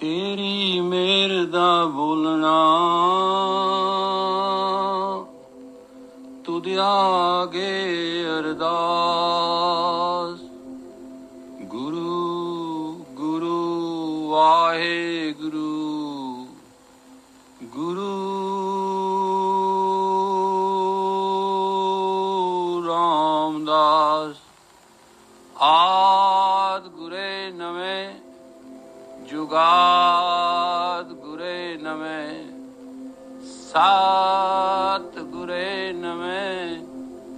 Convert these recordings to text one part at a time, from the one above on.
ਤੇਰੀ ਮੇਰ ਦਾ ਬੋਲਣਾ। ਤੁਧ ਆਗੇ ਅਰਦਾਸ। ਗੁਰੂ ਗੁਰੂ ਵਾਹਿਗੁਰੂ। ਗੁਰੂ ਰਾਮਦਾਸ। ਆਦ ਗੁਰੇ ਨਵੇਂ ਜੁਗਾਦ ਗੁਰੇ ਨਵੇਂ ਸਾਤ ਗੁਰੇ ਨਵੇਂ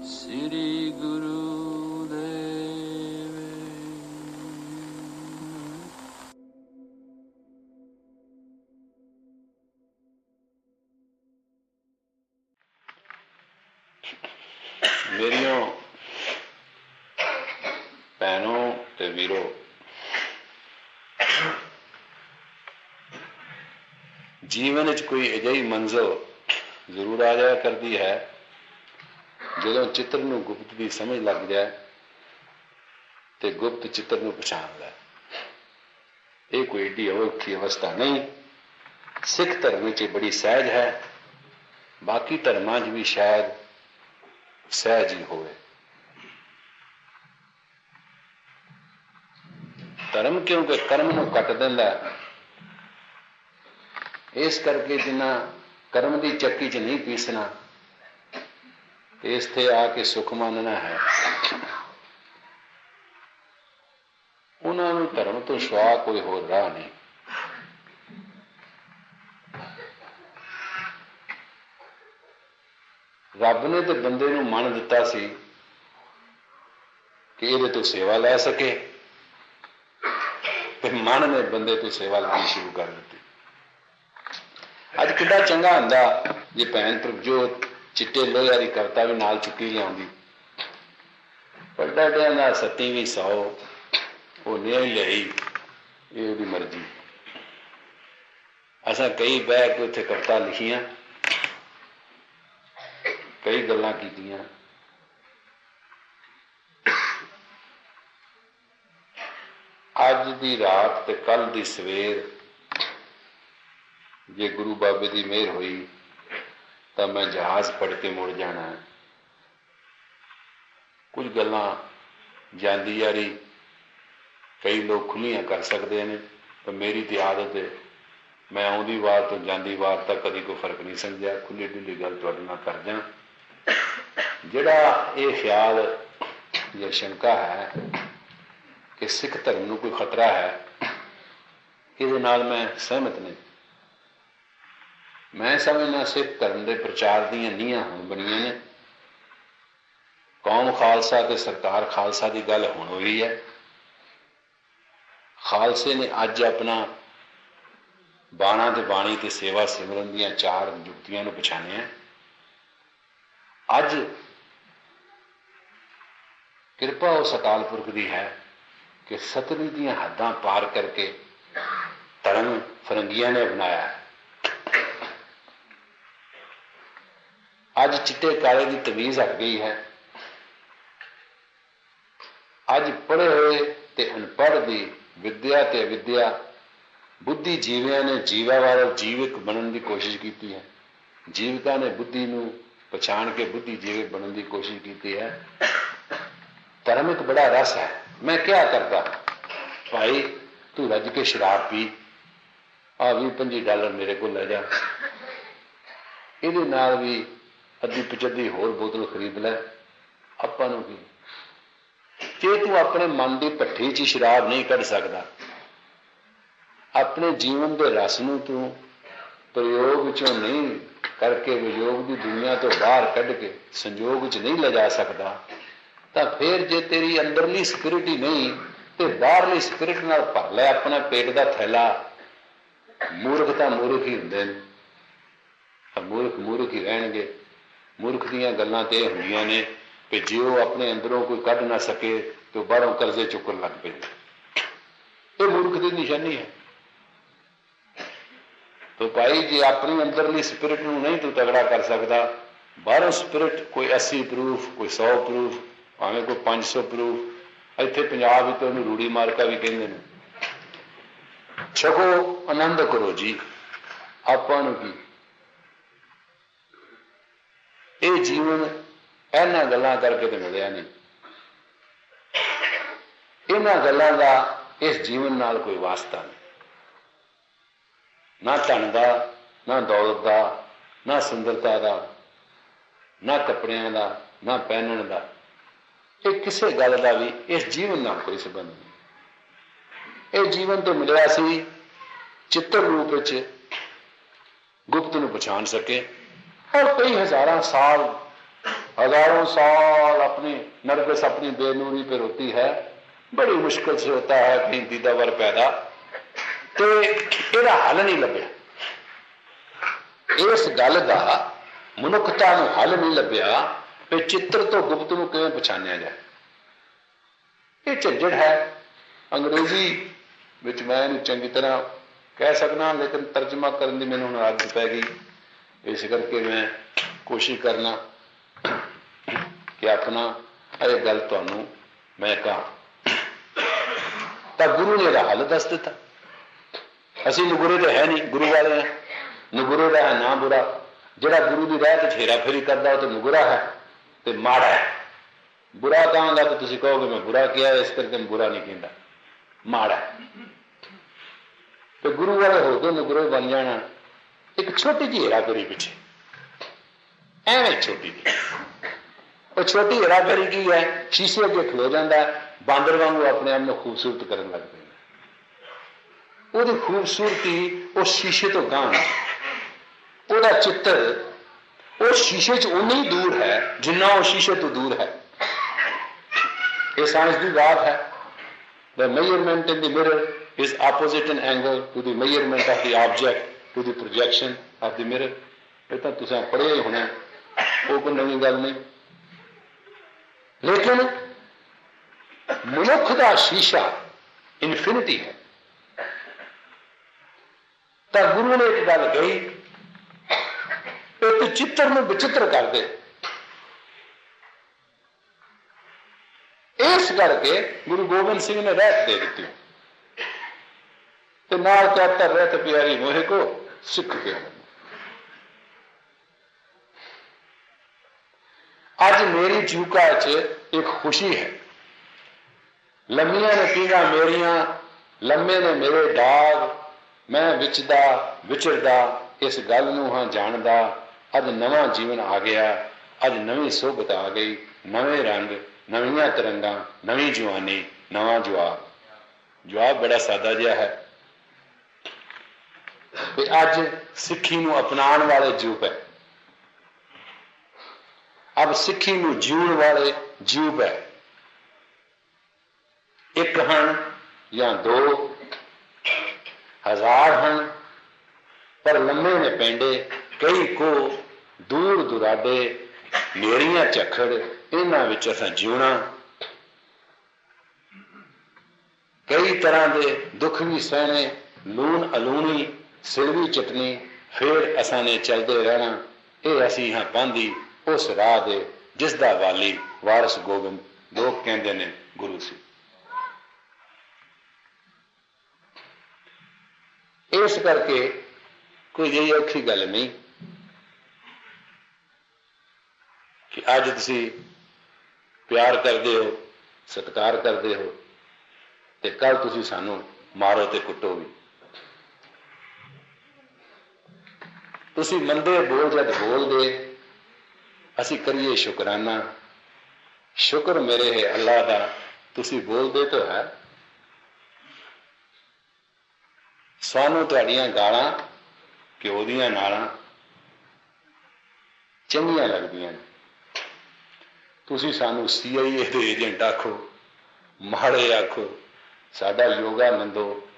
ਸ੍ਰੀ ਗੁਰੂ ਦੇਵ। ਮੇਰੀਆਂ ਭੈਣੋ ਤੇ ਵੀਰੋ ਜੀਵਨ ਵਿੱਚ ਕੋਈ ਅਜਿਹੀ ਮੰਜ਼ਲ ਜ਼ਰੂਰ ਆ ਜਾਇਆ ਕਰਦੀ ਹੈ ਜਦੋਂ ਚਿੱਤਰ ਨੂੰ ਗੁਪਤ ਦੀ ਸਮਝ ਲੱਗ ਜਾਏ ਤੇ ਗੁਪਤ ਚਿੱਤਰ ਨੂੰ ਪਛਾਣ ਲੈ ਇਹ ਕੋਈ ਏਡੀ ਔਖੀ ਅਵਸਥਾ ਨਹੀਂ ਸਿੱਖ ਧਰਮ ਵਿੱਚ ਇਹ ਬੜੀ ਸਹਿਜ ਹੈ ਬਾਕੀ ਧਰਮਾਂ 'ਚ ਵੀ ਸ਼ਾਇਦ ਸਹਿਜ ਹੀ ਹੋਵੇ ਧਰਮ ਕਿਉਂਕਿ ਕਰਮ ਨੂੰ ਕੱਟ ਦਿੰਦਾ ਹੈ। ਇਸ ਕਰਕੇ ਜਿਨ੍ਹਾਂ ਕਰਮ ਦੀ ਚੱਕੀ 'ਚ ਨਹੀਂ ਪੀਸਣਾ, ਤੇ ਇਸ ਤੇ ਆ ਕੇ ਸੁਖ ਮੰਨਣਾ ਹੈ। ਉਹਨਾਂ ਨੂੰ ਧਰਮ ਤੋਂ ਸਿਵਾ ਕੋਈ ਹੋਰ ਰਾਹ ਨਹੀਂ। ਰੱਬ ਨੇ ਤੇ ਬੰਦੇ ਨੂੰ ਮਨ ਦਿੱਤਾ ਸੀ ਕਿ ਇਹਦੇ ਤੋਂ ਸੇਵਾ ਲੈ ਸਕੇ, ਤੇ ਮਨ ਨੇ ਬੰਦੇ ਤੋਂ ਸੇਵਾ ਲੈਣੀ ਸ਼ੁਰੂ ਕਰ ਦਿੱਤੀ। ਅੱਜ ਕਿੱਡਾ ਚੰਗਾ ਹੁੰਦਾ ਜੇ ਭੈਣ ਪ੍ਰਭਜੋਤ ਚਿੱਟੇ ਲੋਹੇ ਵਾਲੀ ਕਵਿਤਾ ਵੀ ਨਾਲ ਚੁੱਕੀ ਲਿਆਉਂਦੀ। ਪਰ ਡਾਡਿਆਂ ਦਾ ਵੀ ਸੌ, ਉਹ ਨਹੀਂ ਲਈ, ਇਹ ਉਹਦੀ ਮਰਜ਼ੀ। ਅਸਾਂ ਕਈ ਬਹਿ ਕੇ ਉੱਥੇ ਕਵਿਤਾ ਲਿਖੀਆਂ, ਕਈ ਗੱਲਾਂ ਕੀਤੀਆਂ। ਅੱਜ ਦੀ ਰਾਤ ਤੇ ਕੱਲ ਦੀ ਸਵੇਰ ਜੇ ਗੁਰੂ ਬਾਬੇ ਦੀ ਮਿਹਰ ਹੋਈ, ਤਾਂ ਮੈਂ ਜਹਾਜ਼ ਫੜ ਕੇ ਮੁੜ ਜਾਣਾ। ਹੈ ਕੁਝ ਗੱਲਾਂ ਜਾਂਦੀ ਯਾਰੀ ਕਈ ਲੋਕ ਖੁੱਲੀਆਂ ਕਰ ਸਕਦੇ ਨੇ, ਪਰ ਮੇਰੀ ਤੇ ਆਦਤ ਹੈ। ਮੈਂ ਆਉਂਦੀ ਵਾਰ ਤੋਂ ਜਾਂਦੀ ਵਾਰ ਤੱਕ ਕਦੀ ਕੋਈ ਫ਼ਰਕ ਨਹੀਂ ਸਮਝਿਆ ਖੁੱਲੀ ਡੁੱਲੀ ਗੱਲ ਤੁਹਾਡੇ ਨਾਲ ਕਰ ਜਾਂ ਜਿਹੜਾ ਇਹ ਖਿਆਲ ਜਾਂ ਸ਼ੰਕਾ ਹੈ ਕਿ ਸਿੱਖ ਧਰਮ ਨੂੰ ਕੋਈ ਖਤਰਾ ਹੈ, ਇਹਦੇ ਨਾਲ ਮੈਂ ਸਹਿਮਤ ਨਹੀਂ। ਮੈਂ ਸਮਝਦਾ ਸਿੱਖ ਧਰਮ ਦੇ ਪ੍ਰਚਾਰ ਦੀਆਂ ਨੀਹਾਂ ਹੁਣ ਬਣੀਆਂ ਨੇ। ਕੌਮ ਖਾਲਸਾ ਤੇ ਸਰਕਾਰ ਖਾਲਸਾ ਦੀ ਗੱਲ ਹੁਣ ਹੋਈ ਹੈ। ਖਾਲਸੇ ਨੇ ਅੱਜ ਆਪਣਾ ਬਾਣਾ ਤੇ ਬਾਣੀ ਤੇ ਸੇਵਾ ਸਿਮਰਨ ਦੀਆਂ ਚਾਰ ਜੁਗਤੀਆਂ ਨੂੰ ਪਛਾਣਿਆ ਅੱਜ ਕਿਰਪਾ ਉਸ ਅਕਾਲ ਪੁਰਖ ਦੀ ਹੈ ਕਿ ਸਤਰੀ ਦੀਆਂ ਹੱਦਾਂ ਪਾਰ ਕਰਕੇ ਧਰਮ ਫਰੰਗੀਆਂ ਨੇ ਬਣਾਇਆ ਅੱਜ ਚਿੱਟੇ ਕਾਲੇ ਦੀ ਤਮੀਜ਼ ਹਟ ਗਈ ਹੈ। ਅੱਜ ਪੜ੍ਹੇ ਹੋਏ ਤੇ ਅਨਪੜ੍ਹ ਦੀ ਵਿਦਿਆ ਤੇ ਅਵਿਦਿਆ, ਬੁੱਧੀ ਜੀਵਿਆਂ ਨੇ ਜੀਵਾ ਵਾਲਾ ਜੀਵਕ ਬਣਨ ਦੀ ਕੋਸ਼ਿਸ਼ ਕੀਤੀ ਹੈ। ਜੀਵਕਾਂ ਨੇ ਬੁੱਧੀ ਨੂੰ ਪਛਾਣ ਕੇ ਬੁੱਧੀ ਜੀਵਕ ਬਣਨ ਦੀ ਕੋਸ਼ਿਸ਼ ਕੀਤੀ ਹੈ। ਧਰਮ ਇੱਕ ਬੜਾ ਰਸ ਹੈ। ਮੈਂ ਕਿਹਾ ਕਰਦਾ? ਭਾਈ, ਤੂੰ ਰੱਜ ਕੇ ਸ਼ਰਾਬ ਪੀ। ਆ 20 25 ਡਾਲਰ ਮੇਰੇ ਕੋਲ ਲੈ ਜਾ। ਇਹਦੇ ਨਾਲ ਵੀ ਅੱਧੀ ਪਚੱਧੀ ਹੋਰ ਬੋਤਲ ਖਰੀਦ ਲੈ। ਆਪਾਂ ਨੂੰ ਕੀ? ਜੇ ਤੂੰ ਆਪਣੇ ਮਨ ਦੀ ਭੱਠੀ 'ਚ ਸ਼ਰਾਬ ਨਹੀਂ ਕੱਢ ਸਕਦਾ, ਆਪਣੇ ਜੀਵਨ ਦੇ ਰਸ ਨੂੰ ਤੂੰ ਪ੍ਰਯੋਗ ਵਿੱਚੋਂ ਨਹੀਂ ਕਰਕੇ ਵਿਯੋਗ ਦੀ ਦੁਨੀਆ ਤੋਂ ਬਾਹਰ ਕੱਢ ਕੇ ਸੰਯੋਗ ਵਿੱਚ ਨਹੀਂ ਲਿਜਾ ਸਕਦਾ, ਤਾਂ ਫਿਰ ਜੇ ਤੇਰੀ ਅੰਦਰਲੀ ਸਪਿਰਿਟ ਨਹੀਂ ਤੇ ਬਾਹਰਲੀ ਸਪਿਰਿਟ ਨਾਲ ਭਰ ਲੈ ਆਪਣਾ ਪੇਟ ਦਾ ਥੈਲਾ। ਮੂਰਖ ਤਾਂ ਮੂਰਖ ਹੀ ਹੁੰਦੇ ਨੇ। ਤਾਂ ਮੂਰਖ ਮੂਰਖ ਹੀ ਰਹਿਣਗੇ। ਮੂਰਖ ਦੀਆਂ ਗੱਲਾਂ ਤੇ ਇਹ ਹੁੰਦੀਆਂ ਨੇ ਕਿ ਜੇ ਉਹ ਆਪਣੇ ਅੰਦਰੋਂ ਕੋਈ ਕੱਢ ਨਾ ਸਕੇ ਤੇ ਬਾਹਰੋਂ ਕਰਜ਼ੇ ਚੁੱਕਣ ਲੱਗ ਪੈਂਦਾ ਇਹ ਮੂਰਖ ਦੀ ਨਿਸ਼ਾਨੀ ਹੈ। ਤੋ ਭਾਈ, ਜੇ ਆਪਣੀ ਅੰਦਰਲੀ ਸਪਿਰਿਟ ਨੂੰ ਨਹੀਂ ਤੂੰ ਤਗੜਾ ਕਰ ਸਕਦਾ, ਬਾਹਰੋਂ ਸਪਿਰਿਟ ਕੋਈ 80 ਪ੍ਰੂਫ ਕੋਈ 100 ਪ੍ਰੂਫ ਭਾਵੇਂ ਕੋਈ 500 ਪ੍ਰੂਫ ਇੱਥੇ ਪੰਜਾਬ ਵਿੱਚ ਉਹਨੂੰ ਰੂੜੀ ਮਾਰਕਾ ਵੀ ਕਹਿੰਦੇ ਨੇ। ਛਕੋ, ਆਨੰਦ ਕਰੋ ਜੀ। ਆਪਾਂ ਨੂੰ ਕੀ? ਇਹ ਜੀਵਨ ਇਹਨਾਂ ਗੱਲਾਂ ਕਰਕੇ ਤੇ ਮਿਲਿਆ ਨਹੀਂ। ਇਹਨਾਂ ਗੱਲਾਂ ਦਾ ਇਸ ਜੀਵਨ ਨਾਲ ਕੋਈ ਵਾਸਤਾ ਨਹੀਂ। ਨਾ ਧਨ ਦਾ, ਨਾ ਦੌਲਤ ਦਾ, ਨਾ ਸੁੰਦਰਤਾ ਦਾ, ਨਾ ਕੱਪੜਿਆਂ ਦਾ, ਨਾ ਪਹਿਨਣ ਦਾ। ਇਹ ਕਿਸੇ ਗੱਲ ਦਾ ਵੀ ਇਸ ਜੀਵਨ ਨਾਲ ਕੋਈ ਸੰਬੰਧ ਨਹੀਂ। ਇਹ ਜੀਵਨ ਤੋਂ ਮਿਲਿਆ ਸੀ ਚਿੱਤਰ ਰੂਪ ਵਿੱਚ ਗੁਪਤ ਨੂੰ ਪਛਾਣ ਸਕੇ। ਔਰ ਕਈ ਹਜ਼ਾਰਾਂ ਸਾਲ हजारों साल अपनी नरगस अपनी बेनूरी पे रोती है बड़ी मुश्किल से होता है कहीं दीदावर पैदा ਤੇ ਇਹਦਾ ਹੱਲ ਨਹੀਂ ਲੱਭਿਆ ਇਸ ਗੱਲ ਦਾ ਮਨੁੱਖਤਾ ਨੂੰ ਹੱਲ ਨਹੀਂ ਲੱਭਿਆ ਕਿ ਚਿੱਤਰ ਤੋਂ ਗੁਪਤ ਨੂੰ ਕਿਵੇਂ ਪਛਾਣਿਆ ਜਾਏ ਇਹ ਝੰਜੜ ਹੈ ਅੰਗਰੇਜ਼ੀ ਵਿੱਚ ਮੈਂ ਇਹਨੂੰ ਚੰਗੀ ਤਰ੍ਹਾਂ ਕਹਿ ਸਕਦਾ ਲੇਕਿਨ ਤਰਜਮਾ ਕਰਨ ਦੀ ਮੈਨੂੰ ਹੁਣ ਆਦਤ ਪੈ ਗਈ ਇਸ ਕਰਕੇ ਮੈਂ ਕੋਸ਼ਿਸ਼ ਕਰਨਾ ਕਿ ਆਪਣਾ ਇਹ ਗੱਲ ਤੁਹਾਨੂੰ ਮੈਂ ਕਹਾਂ। ਤਾਂ ਗੁਰੂ ਨੇ ਇਹਦਾ ਹੱਲ ਦੱਸ ਦਿੱਤਾ। ਅਸੀਂ ਨਗੁਰੇ ਦੇ ਹੈ ਨਹੀਂ, ਗੁਰੂ ਵਾਲੇ ਹਾਂ। ਨਗੁਰੇ ਦਾ ਹੈ ਨਾ ਬੁਰਾ। ਜਿਹੜਾ ਗੁਰੂ ਦੀ ਰਾਹ ਤੇ ਛੇਰਾ ਫੇਰੀ ਕਰਦਾ, ਉਹ ਤੇ ਨਗੁਰਾ ਹੈ ਤੇ ਮਾੜਾ ਹੈ। ਬੁਰਾ ਕਹਾਂਗਾ ਤਾਂ ਤੁਸੀਂ ਕਹੋਗੇ, ਮੈਂ ਬੁਰਾ ਕਿਹਾ, ਇਸ ਕਰਕੇ ਮੈਂ ਬੁਰਾ ਨਹੀਂ ਕਹਿੰਦਾ। ਮਾੜਾ ਤੇ ਗੁਰੂ ਵਾਲੇ ਹੋ ਕੇ ਨਗੁਰੇ ਬਣ ਜਾਣਾ। ਇੱਕ ਛੋਟੀ ਜਿਹੀ ਹੈਰਾਫੇਰੀ ਪਿੱਛੇ ਐਵੇਂ ਛੋਟੀ ਜਿਹੀ ਉਹ ਛੋਟੀ ਹੈਰਾਫੇਰੀ ਕੀ ਹੈ ਸ਼ੀਸ਼ੇ ਅੱਗੇ ਖਲੋ ਜਾਂਦਾ ਹੈ, ਬਾਂਦਰ ਵਾਂਗੂ ਆਪਣੇ ਆਪ ਨੂੰ ਖੂਬਸੂਰਤ ਕਰਨ ਲੱਗ ਪੈਂਦਾ ਉਹਦੀ ਖੂਬਸੂਰਤੀ ਉਹ ਸ਼ੀਸ਼ੇ ਤੋਂ ਗਾਂ ਉਹਦਾ ਚਿੱਤਰ ਉਹ ਸ਼ੀਸ਼ੇ 'ਚ ਉਨੀ ਹੀ ਦੂਰ ਹੈ ਜਿੰਨਾ ਉਹ ਸ਼ੀਸ਼ੇ ਤੋਂ ਦੂਰ ਹੈ ਇਹ ਸਾਇੰਸ ਦੀ ਬਾਤ ਹੈ the measurement in the mirror is opposite in angle to the measurement of the object. To the projection of the mirror. ਇਹ ਤਾਂ ਤੁਸੀਂ ਪੜ੍ਹਿਆ ਹੀ ਹੋਣਾ ਉਹ ਕੋਈ ਨਵੀਂ ਗੱਲ ਨਹੀਂ ਲੇਕਿਨ ਮਨੁੱਖ ਦਾ ਸ਼ੀਸ਼ਾ ਇਨਫਿਨਿਟੀ ਹੈ ਤਾਂ ਗੁਰੂ ਨੇ ਇੱਕ ਗੱਲ ਕਹੀ ਇੱਕ ਚਿੱਤਰ ਨੂੰ ਵਿਚਿੱਤਰ ਕਰ ਦੇ ਇਸ ਕਰਕੇ ਗੁਰੂ ਗੋਬਿੰਦ ਸਿੰਘ ਨੇ ਰਹਿਤ ਦੇ ਦਿੱਤੀ ਤੇ ਨਾਲ ਕਹਤਾ ਰਹਿਤ ਪਿਆਰੀ ਮੋਹਿ ਕੋ ਸਿੱਖ ਕੇ ਅੱਜ ਮੇਰੀ ਚੂਕਾ 'ਚ ਇੱਕ ਖੁਸ਼ੀ ਹੈ। ਲੰਮੀਆਂ ਨੇ ਪੀਂਘਾਂ ਮੇਰੀਆਂ, ਲੰਮੇ ਨੇ ਮੇਰੇ ਡਾਗ, ਮੈਂ ਵਿਚਦਾ, ਵਿਚਰਦਾ, ਇਸ ਗੱਲ ਨੂੰ ਹਾਂ ਜਾਣਦਾ, ਅੱਜ ਨਵਾਂ ਜੀਵਨ ਆ ਗਿਆ, ਅੱਜ ਨਵੀਂ ਸੋਭਤ ਆ ਗਈ, ਨਵੇਂ ਰੰਗ, ਨਵੀਆਂ ਤਰੰਗਾਂ, ਨਵੀਂ ਜਵਾਨੀ, ਨਵਾਂ ਜਵਾਬ। ਜਵਾਬ ਬੜਾ ਸਾਦਾ ਜਿਹਾ ਹੈ। ਕਿ ਅੱਜ ਸਿੱਖੀ ਨੂੰ ਅਪਣਾਉਣ ਵਾਲੇ ਜੂਪ ਹੈ। ਅਬ ਸਿੱਖੀ ਨੂੰ ਜੀਉਣ ਵਾਲੇ ਜੀਵ ਹੈ। ਇੱਕ ਹਨ ਜਾਂ ਦੋ, ਹਜ਼ਾਰ ਹਨ, ਪਰ ਲੰਮੇ ਨੇ ਪੈਂਡੇ, ਕਈ ਕੋ ਦੂਰ ਦੁਰਾਡੇ ਮੇਰੀਆਂ ਝਖੜ, ਇਹਨਾਂ ਵਿੱਚ ਅਸਾਂ ਜਿਉਣਾ। ਕਈ ਤਰ੍ਹਾਂ ਦੇ ਦੁੱਖ ਵੀ ਸਹਿਣੇ ਲੂਣ ਅਲੂਣੀ ਸਿਲਵੀ ਚਟਨੀ, ਫੇਰ ਅਸਾਂ ਨੇ ਚਲਦੇ ਰਹਿਣਾ। ਇਹ ਅਸੀਂ ਹਾਂ ਪਾਂਦੀ ਉਸ ਰਾਹ ਦੇ, ਜਿਸ ਦਾ ਵਾਲੀ ਵਾਰਿਸ ਗੋਬਿੰਦ ਲੋਕ ਕਹਿੰਦੇ ਨੇ ਗੁਰੂ ਸੀ। ਇਸ ਕਰਕੇ ਕੋਈ ਜਿਹੀ ਔਖੀ ਗੱਲ ਨਹੀਂ ਕਿ ਅੱਜ ਤੁਸੀਂ ਪਿਆਰ ਕਰਦੇ ਹੋ, ਸਤਿਕਾਰ ਕਰਦੇ ਹੋ ਤੇ ਕੱਲ ਤੁਸੀਂ ਸਾਨੂੰ ਮਾਰੋ ਤੇ ਕੁੱਟੋ ਵੀ। ਤੁਸੀਂ ਮੰਦੇ ਬੋਲ ਜਦ ਬੋਲਦੇ, ਅਸੀਂ ਕਰੀਏ ਸ਼ੁਕਰਾਨਾ। ਸ਼ੁਕਰ ਮੇਰੇ ਹੈ ਅੱਲਾ ਦਾ, ਤੁਸੀਂ ਬੋਲਦੇ ਤਾਂ ਹੈ। ਸਾਨੂੰ ਤੁਹਾਡੀਆਂ ਗਾਲਾਂ, ਘਿਓ ਦੀਆਂ ਨਾਲਾਂ ਚੰਗੀਆਂ ਲੱਗਦੀਆਂ ਨੇ। ਤੁਸੀਂ ਸਾਨੂੰ ਸੀਆਈਏ ਦੇ ਏਜੰਟ ਆਖੋ, ਮਾੜੇ ਆਖੋ, ਸਾਡਾ ਯੋਗਾ ਮੰਦੋ,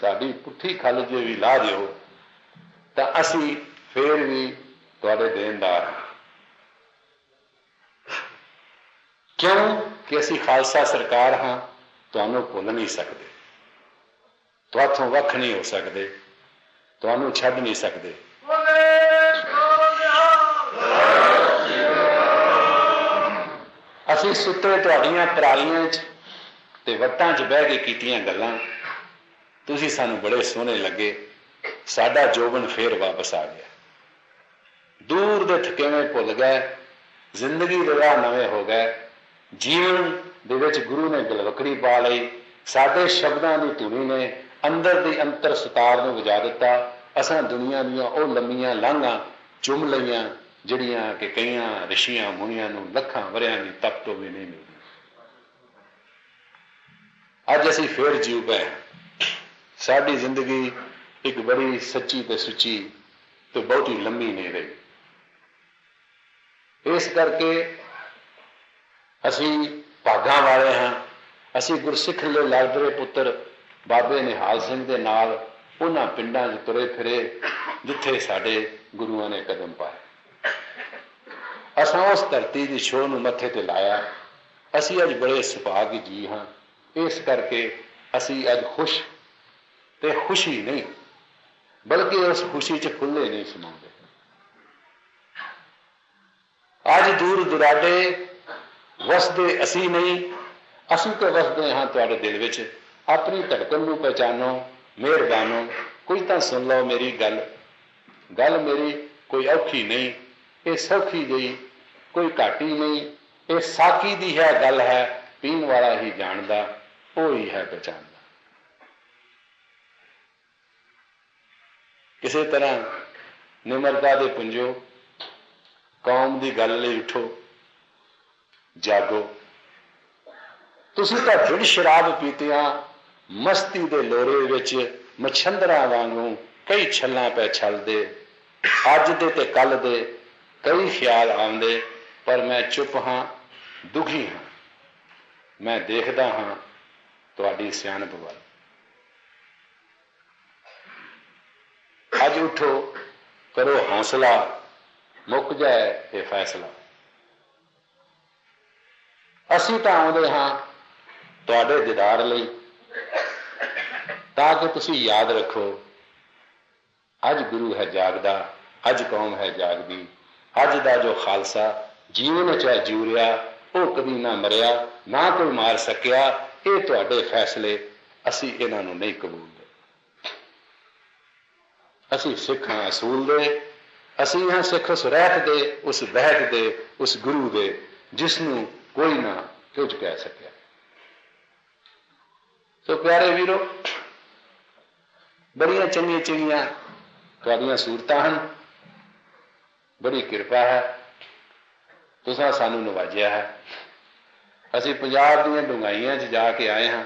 ਸਾਡੀ ਪੁੱਠੀ ਖੱਲ ਜੇ ਵੀ ਲਾ ਦਿਓ। ਤਾਂ ਅਸੀਂ ਫੇਰ ਵੀ ਤੁਹਾਡੇ ਦੇਣਦਾਰ ਹਾਂ। ਕਿਉਂ ਕਿ ਅਸੀਂ ਖਾਲਸਾ ਸਰਕਾਰ ਹਾਂ, ਤੁਹਾਨੂੰ ਭੁੱਲ ਨਹੀਂ ਸਕਦੇ। ਤੁਹਾਥੋਂ ਵੱਖ ਨਹੀਂ ਹੋ ਸਕਦੇ। ਤੁਹਾਨੂੰ ਛੱਡ ਨਹੀਂ ਸਕਦੇ। ਅਸੀਂ ਸੁੱਤੇ ਤੁਹਾਡੀਆਂ ਪਰਾਲੀਆਂ 'ਚ ਤੇ ਵੱਟਾਂ 'ਚ ਬਹਿ ਕੇ ਕੀਤੀਆਂ ਗੱਲਾਂ। ਤੁਸੀਂ ਸਾਨੂੰ ਬੜੇ ਸੋਹਣੇ ਲੱਗੇ। ਸਾਡਾ ਜੋਬਨ ਫੇਰ ਵਾਪਸ ਆ ਗਿਆ। ਦੂਰ ਦੇ ਥਕੇਵੇਂ ਭੁੱਲ ਗਏ, ਜ਼ਿੰਦਗੀ ਦੇ ਰਾਹ ਨਵੇਂ ਹੋ ਗਏ। ਜੀਵਨ ਦੇ ਵਿੱਚ ਗੁਰੂ ਨੇ ਗਲਵਕੜੀ ਪਾ ਲਈ। ਸਾਡੇ ਸ਼ਬਦਾਂ ਦੀ ਧੁਨੀ ਨੇ ਅੰਦਰ ਦੀ ਅੰਤਰ ਸਤਾਰ ਨੂੰ ਵਜਾ ਦਿੱਤਾ। ਅਸਾਂ ਦੁਨੀਆ ਦੀਆਂ ਉਹ ਲੰਮੀਆਂ ਲਾਂਘਾਂ ਚੁੰਮ ਲਈਆਂ, ਜਿਹੜੀਆਂ ਕਿ ਕਈਆਂ ਰਿਸ਼ੀਆਂ ਮੁਨੀਆਂ ਨੂੰ ਲੱਖਾਂ ਵਰਿਆਂ ਦੀ ਤਪ ਤੋਂ ਵੀ ਨਹੀਂ ਮਿਲਦੀ ਅੱਜ ਅਸੀਂ ਫੇਰ ਜੀਉ ਪਏ ਸਾਡੀ ਜ਼ਿੰਦਗੀ ਇੱਕ ਬੜੀ ਸੱਚੀ ਤੇ ਸੁੱਚੀ ਤੇ ਬਹੁਤੀ ਲੰਮੀ ਨਹੀਂ ਰਹੀ। ਇਸ ਕਰਕੇ ਅਸੀਂ ਭਾਗਾਂ ਵਾਲੇ ਹਾਂ। ਅਸੀਂ ਗੁਰਸਿੱਖ ਦੇ ਲਾਡਰੇ ਪੁੱਤਰ ਬਾਬੇ ਨਿਹਾਲ ਸਿੰਘ ਦੇ ਨਾਲ ਉਹਨਾਂ ਪਿੰਡਾਂ 'ਚ ਤੁਰੇ ਫਿਰੇ, ਜਿੱਥੇ ਸਾਡੇ ਗੁਰੂਆਂ ਨੇ ਕਦਮ ਪਾਏ। ਅਸਾਂ ਉਸ ਧਰਤੀ ਦੀ ਛੋਹ ਨੂੰ ਮੱਥੇ ਤੇ ਲਾਇਆ। ਅਸੀਂ ਅੱਜ ਬੜੇ ਸੁਭਾਗੀ ਜੀ ਹਾਂ। ਇਸ ਕਰਕੇ ਅਸੀਂ ਅੱਜ ਖੁਸ਼ ਤੇ ਖੁਸ਼ੀ ਨਹੀਂ ਬਲਕਿ ਉਸ ਖੁਸ਼ੀ 'ਚ ਖੁੱਲੇ ਨਹੀਂ ਸਮਾਉਂਦੇ। ਅੱਜ ਦੂਰ ਦੁਰਾਡੇ ਵਸਦੇ ਅਸੀਂ ਨਹੀਂ, ਅਸੀਂ ਤਾਂ ਵਸਦੇ ਹਾਂ ਤੁਹਾਡੇ ਦਿਲ ਵਿੱਚ। ਆਪਣੀ ਧੜਕਣ ਨੂੰ ਪਹਿਚਾਨੋ, ਮਿਹਰਬਾਨੋ, ਕੋਈ ਤਾਂ ਸੁਣ ਲਓ ਮੇਰੀ ਗੱਲ। ਗੱਲ ਮੇਰੀ ਕੋਈ ਔਖੀ ਨਹੀਂ, ਇਹ ਸੌਖੀ ਗਈ ਕੋਈ ਘਾਟੀ ਨਹੀਂ। ਇਹ ਸਾਕੀ ਦੀ ਹੈ ਗੱਲ ਹੈ, ਪੀਣ ਵਾਲਾ ਹੀ ਜਾਣਦਾ, ਉਹ ਹੀ ਹੈ ਪਛਾਣਦਾ। ਇਸੇ ਤਰ੍ਹਾਂ ਨਿਮਰਤਾ ਦੇ ਪੁੰਜੋ, ਕੌਮ ਦੀ ਗੱਲ ਲਈ ਉਠੋ, ਜਾਗੋ। ਤੁਸੀਂ ਤਾਂ ਵਿੜ ਸ਼ਰਾਬ ਪੀਤਿਆਂ ਮਸਤੀ ਦੇ ਲੋਰੇ ਵਿੱਚ ਮਛੰਦਰਾਂ ਵਾਂਗੂ ਕਈ ਛੱਲਾਂ ਪੈ ਛਲਦੇ, ਅੱਜ ਦੇ ਤੇ ਕੱਲ ਦੇ ਕਈ ਖਿਆਲ ਆਉਂਦੇ, ਪਰ ਮੈਂ ਚੁੱਪ ਹਾਂ, ਦੁਖੀ ਹਾਂ। ਮੈਂ ਦੇਖਦਾ ਹਾਂ ਤੁਹਾਡੀ ਸਿਆਣਪ ਵੱਲ। ਅੱਜ ਉਠੋ, ਕਰੋ ਹੌਸਲਾ, ਮੁੱਕ ਜਾਏ ਇਹ ਫੈਸਲਾ। ਅਸੀਂ ਤਾਂ ਆਉਂਦੇ ਹਾਂ ਤੁਹਾਡੇ ਦੀਦਾਰ ਲਈ, ਤਾਂ ਕਿ ਤੁਸੀਂ ਯਾਦ ਰੱਖੋ, ਅੱਜ ਗੁਰੂ ਹੈ ਜਾਗਦਾ, ਅੱਜ ਕੌਮ ਹੈ ਜਾਗਦੀ, ਅੱਜ ਦਾ ਜੋ ਖਾਲਸਾ, ਜੀਵਨ ਚ ਹੈ ਜਿਉ ਉਹ ਕਦੀ ਨਾ ਮਰਿਆ, ਨਾ ਕੋਈ ਮਾਰ ਸਕਿਆ, ਇਹ ਤੁਹਾਡੇ ਫੈਸਲੇ, ਅਸੀਂ ਇਹਨਾਂ ਨੂੰ ਨਹੀਂ ਕਬੂਲ ਅਸੀਂ ਸਿੱਖ ਹਾਂ ਅਸੂਲ ਦੇ। ਅਸੀਂ ਹਾਂ ਸਿੱਖ ਉਸ ਰਹਿਤ ਦੇ, ਉਸ ਬਹਿਤ ਦੇ, ਉਸ ਗੁਰੂ ਦੇ ਜਿਸ ਨੂੰ ਕੋਈ ਨਾ ਕੁਝ ਕਹਿ ਸਕਿਆ। ਸੋ ਪਿਆਰੇ ਵੀਰੋ, ਬੜੀਆਂ ਚੰਗੀਆਂ ਚੰਗੀਆਂ ਤੁਹਾਡੀਆਂ ਸੂਰਤਾਂ ਹਨ। ਬੜੀ ਕਿਰਪਾ ਹੈ। ਤੁਸੀਂ ਸਾਨੂੰ ਨਵਾਜਿਆ ਹੈ। ਅਸੀਂ ਪੰਜਾਬ ਦੀਆਂ ਡੁੰਗਾਈਆਂ 'ਚ ਜਾ ਕੇ ਆਏ ਹਾਂ।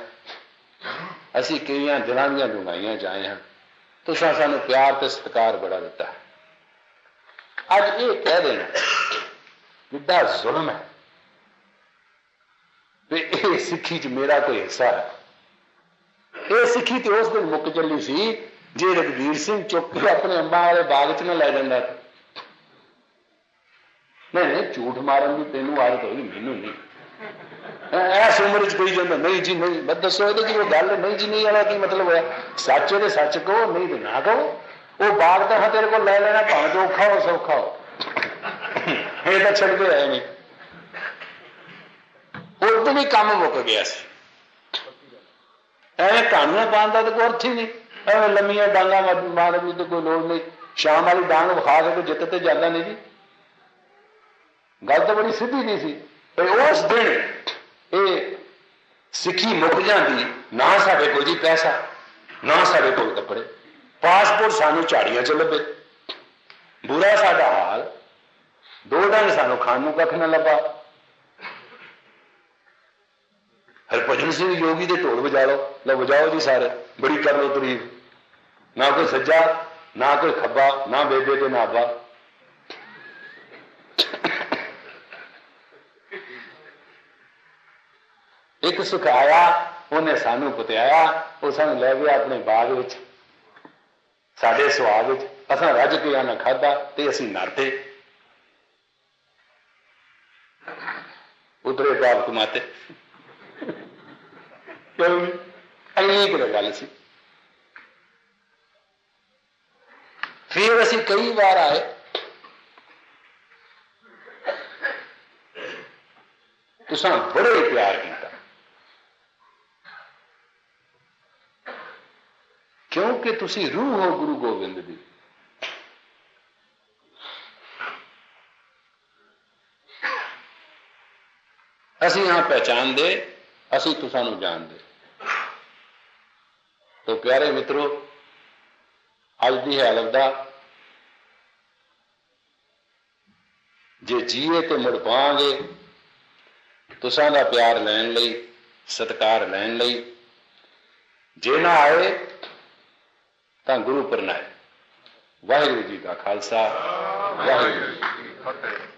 ਅਸੀਂ ਕਈਆਂ ਦਿਲਾਂ ਦੀਆਂ ਡੁੰਗਾਈਆਂ 'ਚ ਆਏ ਹਾਂ। ਤੁਸੀਂ ਸਾਨੂੰ ਪਿਆਰ ਤੇ ਸਤਿਕਾਰ ਬੜਾ ਦਿੱਤਾ ਹੈ ਅੱਜ ਇਹ ਕਹਿ ਦੇਣਾ ਕਿੱਡਾ ਜ਼ੁਲਮ ਹੈ ਵੀ ਇਹ ਸਿੱਖੀ 'ਚ ਮੇਰਾ ਕੋਈ ਹਿੱਸਾ ਹੈ ਇਹ ਸਿੱਖੀ ਤੇ ਉਸ ਦਿਨ ਮੁੱਕ ਚੱਲੀ ਸੀ ਜੇ ਰਗਵੀਰ ਸਿੰਘ ਚੁੱਕ ਕੇ ਆਪਣੇ ਅੰਬਾਂ ਵਾਲੇ ਬਾਗ 'ਚ ਨਾ ਲੈ ਜਾਂਦਾ ਨਹੀਂ ਨਹੀਂ ਝੂਠ ਮਾਰਨ ਦੀ ਤੈਨੂੰ ਆਦਤ ਹੋਈ ਮੈਨੂੰ ਨਹੀਂ ਐਸ ਉਮਰ 'ਚ ਕੋਈ ਜਾਂਦਾ ਨਹੀਂ ਜੀ, ਨਹੀਂ, ਮੈਂ ਦੱਸੋ ਇਹਦੇ ਕੀ ਗੱਲ ਨਹੀਂ ਜੀ, ਨਹੀਂ ਵਾਲਾ ਕੀ ਮਤਲਬ ਹੋਇਆ? ਸੱਚ ਦੇ ਸੱਚ ਕਹੋ, ਨਹੀਂ ਤੇ ਨਾ ਕਹੋ। ਉਹ ਬਾਗ ਤਾਂ ਤੇਰੇ ਕੋਲ ਲੈ ਲੈਣਾ, ਭਾਵੇਂ ਤੇ ਔਖਾ ਹੋ, ਸੌਖਾ ਹੋ। ਇਹ ਤਾਂ ਛੱਡਦੇ ਆਏ ਨਹੀਂ ਉਦੋਂ ਵੀ ਕੰਮ ਮੁੱਕ ਗਿਆ ਸੀ। ਐਵੇਂ ਕਹਾਣੀਆਂ ਪਾਉਣ ਦਾ ਤਾਂ ਕੋਈ ਅਰਥ ਹੀ ਨਹੀਂ। ਐਵੇਂ ਲੰਮੀਆਂ ਡਾਂਗਾ ਮਾਰਨ ਦੀ ਤਾਂ ਕੋਈ ਲੋੜ ਨਹੀਂ। ਸ਼ਾਮ ਵਾਲੀ ਡਾਂਗ ਵਿਖਾ ਕੇ ਕੋਈ ਜਿੱਤ ਤੇ ਜਾਂਦਾ ਨਹੀਂ ਜੀ। ਗੱਲ ਤਾਂ ਬੜੀ ਸਿੱਧੀ ਨਹੀਂ ਸੀ। ਤੇ ਉਸ ਦਿਨ ਸਿੱਖੀ ਮੁੱਕ ਜਾਂਦੀ, ਨਾ ਸਾਡੇ ਕੋਲ ਜੀ ਪੈਸਾ, ਨਾ ਸਾਡੇ ਕੋਲ ਕੱਪੜੇ। ਪਾਸਪੋਰਟ ਸਾਨੂੰ ਝਾੜੀਆਂ 'ਚ ਲੱਭੇ। ਬੁਰਾ ਸਾਡਾ ਹਾਲ, ਦੋ ਡੰਗ ਸਾਨੂੰ ਖਾਣ ਨੂੰ ਕੱਖ ਨਾ ਲੱਭਾ। ਹਰਭਜਨ ਸਿੰਘ ਯੋਗੀ ਦੇ ਢੋਲ ਵਜਾ ਲਓ ਲਓ ਵਜਾਓ ਜੀ ਸਾਰੇ, ਬੜੀ ਕਰ ਲਓ ਤਾਰੀਫ। ਨਾ ਕੋਈ ਸੱਜਾ, ਨਾ ਕੋਈ ਖੱਬਾ, ਨਾ ਬੇਬੇ ਤੇ ਨਾ ਅੱਬਾ ਇੱਕ ਸੁਖ ਆਇਆ, ਉਹਨੇ ਸਾਨੂੰ ਪੁੱਤਿਆਇਆ ਉਹ ਸਾਨੂੰ ਲੈ ਗਿਆ ਆਪਣੇ ਬਾਗ ਵਿੱਚ, ਸਾਡੇ ਸੁਆਗ ਵਿੱਚ। ਅਸਾਂ ਰੱਜ ਕੇ ਆਣਾ ਖਾਦਾ ਤੇ ਅਸੀਂ ਨਾਤੇ ਉਤਰੇ ਪਾਪ ਕਮਾਤੇ ਕਿਉਂ ਐਨੀ ਕੁ ਗੱਲ ਸੀ? ਫਿਰ ਅਸੀਂ ਕਈ ਵਾਰ ਆਏ। ਤੁਸੀਂ ਬੜੇ ਪਿਆਰ ਕੀਤਾ ਕਿਉਂਕਿ ਤੁਸੀਂ ਰੂਹ ਹੋ ਗੁਰੂ ਗੋਬਿੰਦ ਦੀ। ਅਸੀਂ ਹਾਂ ਪਹਿਚਾਨਦੇ ਅਸੀਂ ਤੁਸਾਂ ਨੂੰ ਜਾਣਦੇ। ਤੋ ਪਿਆਰੇ ਮਿੱਤਰੋ, ਅੱਜ ਦੀ ਹਾਲਤ ਦਾ ਜੇ ਜੀਏ ਤੇ ਮੁੜ ਪਾਵਾਂਗੇ, ਤੁਸਾਂ ਦਾ ਪਿਆਰ ਲੈਣ ਲਈ, ਸਤਿਕਾਰ ਲੈਣ ਲਈ, ਜੇ ਨਾ ਆਏ ਤਾਂ ਗੁਰੂ ਪਰਨਾਏ ਵਾਹਿਗੁਰੂ ਜੀ ਕਾ ਖਾਲਸਾ ਵਾਹਿਗੁਰੂ ਜੀ ਕੀ ਫਤਿਹ।